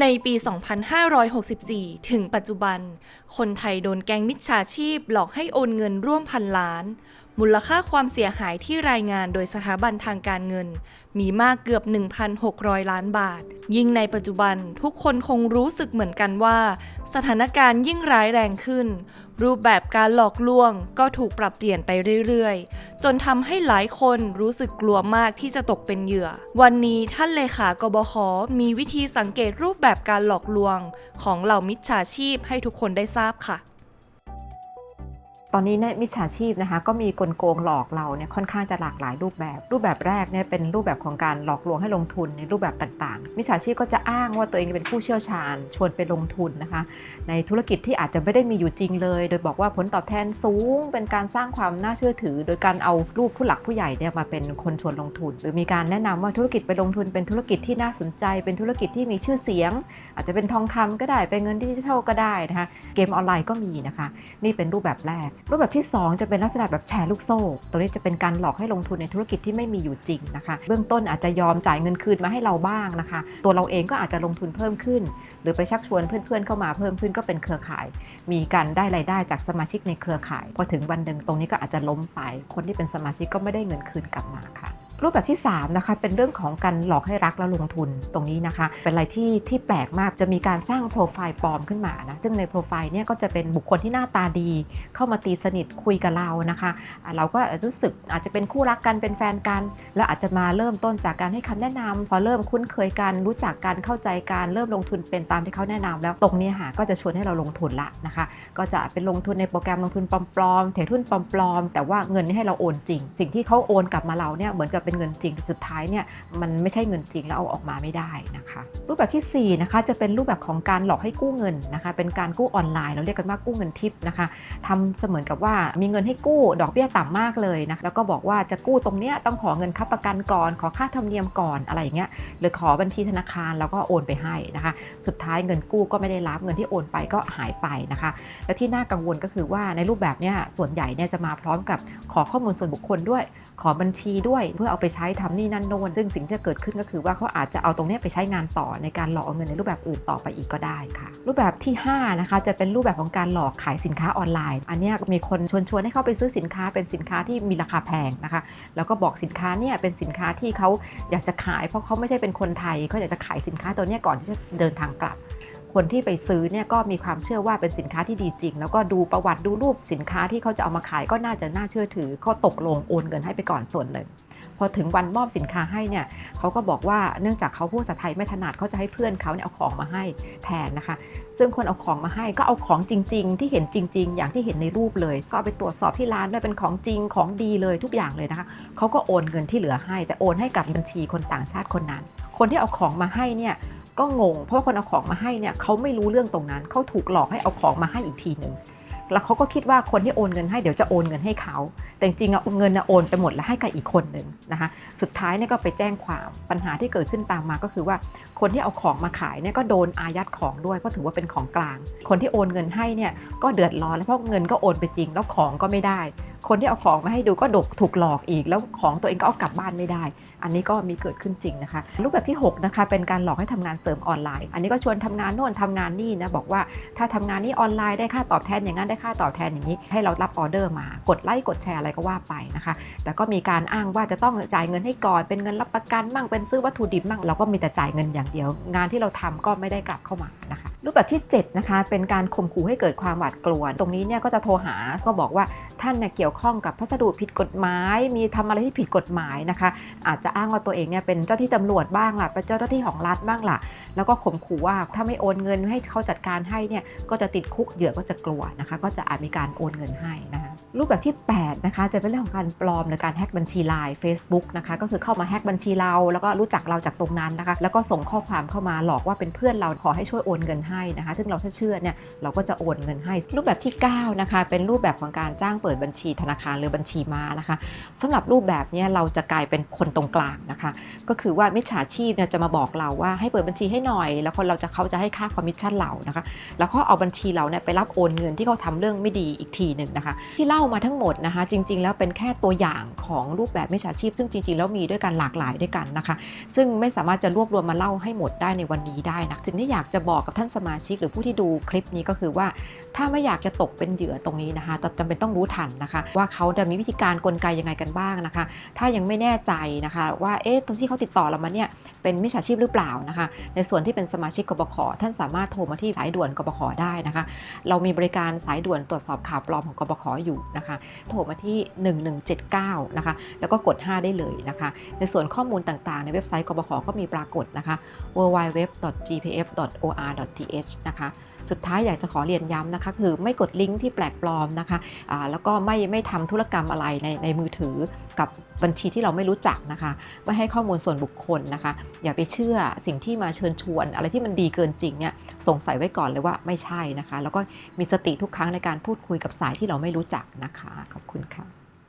ในปี 2564 ถึงปัจจุบัน คนไทยโดนแก๊งมิจฉาชีพหลอกให้โอนเงินร่วมพันล้าน มูลค่าความเสียหายที่รายงานโดยสถาบันทางการเงิน มีมากเกือบ 1,600 ล้านบาท ยิ่งในปัจจุบันทุกคนคงรู้สึกเหมือนกันว่า สถานการณ์ยิ่งร้ายแรงขึ้น รูปแบบการหลอกลวงก็ถูกปรับเปลี่ยนไปเรื่อยๆ จนทำให้หลายคนรู้สึกกลัวมากที่จะตกเป็นเหยื่อ วันนี้ท่านเลขากบขมีวิธีสังเกตรูปแบบการหลอกลวง ของเหล่ามิจฉาชีพให้ทุกคนได้ทราบค่ะ ตอนนี้เนี่ยมิจฉาชีพนะคะก็มีกลโกงหลอกเราเนี่ยค่อนข้างจะหลากหลายรูปแบบ รูปแบบแรกเนี่ยเป็นรูปแบบของการหลอกลวงให้ลงทุนในรูปแบบต่างๆมิจฉาชีพก็จะอ้างว่าตัวเองเป็นผู้เชี่ยวชาญ ชวนไปลงทุนนะคะ ในธุรกิจที่อาจจะไม่ได้มีอยู่จริงเลย โดยบอกว่าผลตอบแทนสูง เป็นการสร้างความน่าเชื่อถือ โดยการเอารูปผู้หลักผู้ใหญ่เนี่ยมาเป็นคนชวนลงทุน หรือมีการแนะนำว่าธุรกิจไปลงทุนเป็นธุรกิจที่น่าสนใจ เป็นธุรกิจที่มีชื่อเสียง อาจจะเป็นทองคำก็ได้เป็นเงินดิจิทัลก็ได้นะคะเกมออนไลน์ก็มีนะคะ นี่เป็นรูปแบบแรกรูปแบบที่ 2 จะเป็นลักษณะแบบแชร์ลูกโซ่ ตัวนี้จะเป็นการหลอกให้ลงทุนในธุรกิจที่ไม่มีอยู่จริงนะคะ เบื้องต้นอาจจะยอมจ่ายเงินคืนมาให้เราบ้างนะคะ ตัวเราเองก็อาจจะลงทุนเพิ่มขึ้น หรือไปชักชวนเพื่อนๆเข้ามาเพิ่มขึ้นก็เป็นเครือข่าย มีการได้รายได้จากสมาชิกในเครือข่าย พอถึงวันหนึ่งตรงนี้ก็อาจจะล้มไป คนที่เป็นสมาชิกก็ไม่ได้เงินคืนกลับมาค่ะ รูปแบบที่3นะคะเป็นเรื่องของการหลอกให้รักแล้วลงทุนตรงนี้นะคะ เป็นอะไรที่ที่แปลกมากจะมีการสร้างโปรไฟล์ปลอมขึ้นมานะซึ่งในโปรไฟล์เนี่ยก็จะเป็นบุคคลที่หน้าตาดี เข้ามาตีสนิทคุยกับเรานะคะ เราก็รู้สึกอาจจะเป็นคู่รักกันเป็นแฟนกัน แล้วอาจจะมาเริ่มต้นจากการให้คำแนะนำพอเริ่มคุ้นเคยกันรู้จักกันเข้าใจกันเริ่มลงทุนเป็นตามที่เขาแนะนำแล้วตรงนี้ค่ะก็จะชวนให้เราลงทุนละนะคะ ก็จะเป็นลงทุนในโปรแกรมลงทุนปลอมๆเทรดหุ้นปลอมๆแต่ว่าเงินนี่ให้เราโอนจริง สิ่งที่เขาโอนกลับมาเราเนี่ยเหมือนกับเป็นเงินจริงแต่สุดท้ายเนี่ยมันไม่ใช่เงินจริงแล้วเอาออกมาไม่ได้นะคะ รูปแบบที่4นะคะจะเป็นรูปแบบของการหลอกให้กู้เงินนะคะเป็นการกู้ออนไลน์เราเรียกกันว่ากู้เงินทิปนะคะทำเสมือนกับว่ามีเงินให้กู้ดอกเบี้ยต่ำมากเลยนะแล้วก็บอกว่าจะกู้ตรงเนี้ยต้องขอเงินค้ำประกันก่อน ขอค่าธรรมเนียมก่อนอะไรอย่างเงี้ยหรือขอบัญชีธนาคารแล้วก็โอนไปให้นะคะ สุดท้ายเงินกู้ก็ไม่ได้รับเงินที่โอนไปก็หายไปนะคะ และที่น่ากังวลก็คือว่าในรูปแบบเนี้ยส่วนใหญ่เนี่ยจะมาพร้อมกับขอข้อมูลส่วนบุคคลด้วย ขอบัญชีด้วย เพื่อเอาไปใช้ทำนี่นั่นโน่นซึ่งสิ่งที่จะเกิดขึ้นก็คือว่าเขาอาจจะเอาตรงนี้ไปใช้งานต่อในการหลอกเอาเงินในรูปแบบอื่นต่อไปอีกก็ได้ค่ะ รูปแบบที่5นะคะจะเป็นรูปแบบของการหลอกขายสินค้าออนไลน์ อันนี้มีคนชวนชวนให้เข้าไปซื้อสินค้าเป็นสินค้าที่มีราคาแพงนะคะ แล้วก็บอกสินค้าเนี่ยเป็นสินค้าที่เขาอยากจะขาย เพราะเขาไม่ใช่เป็นคนไทยเขาอยากจะขายสินค้าตัวนี้ก่อนที่จะเดินทางกลับ คนที่ไปซื้อเนี่ยก็มีความเชื่อว่าเป็นสินค้าที่ดีจริง แล้วก็ดูประวัติดูรูปสินค้าที่เขาจะเอามาขายก็น่าจะน่าเชื่อถือก็ตกลงโอนเงินให้ไปก่อนส่วนหนึ่งพอถึงวันมอบสินค้าให้เนี่ยเขาก็บอกว่าเนื่องจากเขาพูดภาษาไทยไม่ถนัดเขาจะให้เพื่อนเขาเนี่ยเอาของมาให้แทนนะคะ ซึ่งคนเอาของมาให้ก็เอาของจริง ๆ ที่เห็นจริง ๆ อย่างที่เห็นในรูปเลย ก็ไปตรวจสอบที่ร้านด้วยเป็นของจริงของดีเลยทุกอย่างเลยนะคะเขาก็โอนเงินที่เหลือให้ แต่โอนให้กับบัญชีคนต่างชาติคนนั้น คนที่เอาของมาให้เนี่ย ก็งง เพราะว่าคนเอาของมาให้เนี่ยเขาไม่รู้เรื่องตรงนั้นเขาถูกหลอกให้เอาของมาให้อีกทีหนึ่งแล้วเขาก็คิดว่าคนที่โอนเงินให้เดี๋ยวจะโอนเงินให้เขา แต่จริงๆอะเงินน่ะโอนไปหมดแล้วให้กับอีกคนหนึ่งนะคะ สุดท้ายเนี่ยก็ไปแจ้งความปัญหาที่เกิดขึ้นตามมาก็คือว่า คนที่เอาของมาขายเนี่ยก็โดนอายัดของด้วยเพราะถือว่าเป็นของกลาง คนที่โอนเงินให้เนี่ยก็เดือดร้อนแล้วเพราะเงินก็โอนไปจริงแล้วของก็ไม่ได้ คนที่เอาของมาให้ดูก็ดกถูกหลอกอีก แล้วของตัวเองก็เอากลับบ้านไม่ได้ อันนี้ก็มีเกิดขึ้นจริงนะคะ รูปแบบที่6นะคะเป็นการหลอกให้ทำงานเสริมออนไลน์ อันนี้ก็ชวนทำงานโน่นทำงานนี่นะบอกว่าถ้าทำงานนี้ออนไลน์ได้ค่าตอบแทนอย่างนั้นได้ค่าตอบแทนอย่างนี้ ให้เรารับออเดอร์มากดไลค์กดแชร์อะไรก็ว่าไปนะคะแล้วก็มีการอ้างว่าจะต้องจ่ายเงินให้ก่อนเป็นเงินรับประกันมั่งเป็นซื้อวัตถุดิบมั่งเราก็มีแต่จ่ายเงินอย่างเดียว งานที่เราทำก็ไม่ได้กลับเข้ามานะคะรูปแบบที่7นะคะเป็นการข่มขู่ให้เกิดความหวาดกลัว ตรงนี้เนี่ยก็จะโทรหาก็บอกว่าท่านเนี่ยเกี่ยวข้องกับพัสดุผิดกฎหมาย มีทำอะไรที่ผิดกฎหมายนะคะ อาจจะอ้างว่าตัวเองเนี่ยเป็นเจ้าที่ตำรวจบ้างล่ะเป็นเจ้าหน้าที่ของรัฐบ้างล่ะ แล้วก็ข่มขู่ว่าถ้าไม่โอนเงินให้เขาจัดการให้เนี่ยก็จะติดคุกเหยื่อก็จะกลัวนะคะ ก็จะอาจมีการโอนเงินให้นะคะรูปแบบที่ 8 นะคะ จะเป็นเรื่องของการปลอมในการแฮ็กบัญชีไลน์ Facebook นะคะ ก็คือเข้ามาแฮ็กบัญชีเรา แล้วก็รู้จักเราจากตรงนั้นนะคะ แล้วก็ส่งข้อความเข้ามาหลอกว่าเป็นเพื่อนเราขอให้ช่วยโอนเงินให้นะคะ ซึ่งเราถ้าเชื่อเนี่ยเราก็จะโอนเงินให้ รูปแบบที่ 9 นะคะ เป็นรูปแบบของการจ้างเปิดบัญชีธนาคารหรือบัญชีม้านะคะสำหรับรูปแบบเนี้ยเราจะกลายเป็นคนตรงกลางนะคะ ก็คือว่ามิจฉาชีพเนี่ยจะมาบอกเราว่าให้เปิดบัญชีให้หน่อย แล้วคนเราจะเขาจะให้ค่าคอมมิชชั่นเรานะคะ แล้วก็เอาบัญชีเราเนี่ยไปรับโอนเงินที่เขาทำเรื่องไม่ดีอีกทีหนึ่งนะคะ ที่เล่ามาทั้งหมดนะคะ จริง ๆ แล้วเป็นแค่ตัวอย่างของรูปแบบมิจฉาชีพ ซึ่งจริง ๆ แล้วมีด้วยกันหลากหลายด้วยกันนะคะ ซึ่งไม่สามารถจะรวบรวมมาเล่าให้หมดได้ในวันนี้ได้นะสิ่งที่อยากจะบอกกับท่านสมาชิกหรือผู้ที่ดูคลิปนี้ก็คือว่า ถ้าไม่อยากจะตกเป็นเหยื่อตรงนี้นะคะจำเป็นต้องรู้ทันนะคะ ว่าเขาจะมีวิธีการกลไกยังไงกันบ้างนะคะ ถ้ายังไม่แน่ใจนะคะ ว่าเอ๊ะตรงที่เขาติดต่อเรามาเนี่ยเป็นมิจฉาชีพหรือเปล่านะคะ ในส่วนนที่เป็นสมาชิกกบขท่านสามารถโทรมาที่สายด่วนกบขได้นะคะ เรามีบริการสายด่วนตรวจสอบข่าวปลอมของกบขอยู่นะคะ โทรมาที่ 1179 นะคะ แล้วก็กด 5 ได้เลยนะคะ ในส่วนข้อมูลต่างๆ ในเว็บไซต์กบขก็มีปรากฏนะคะ www.gpf.or.th นะคะ สุดท้ายอยากจะขอเรียนย้ำนะคะ คือไม่กดลิงก์ที่แปลกปลอมนะคะอ่าแล้วก็ไม่ไม่ทำธุรกรรมอะไรในในมือถือกับบัญชีที่เราไม่รู้จักนะคะ ไม่ให้ข้อมูลส่วนบุคคลนะคะ อย่าไปเชื่อสิ่งที่มาเชิญชวน อะไรที่มันดีเกินจริงเนี่ยสงสัยไว้ก่อนเลยว่าไม่ใช่นะคะ แล้วก็มีสติทุกครั้งในการพูดคุยกับสายที่เราไม่รู้จักนะคะ ขอบคุณค่ะ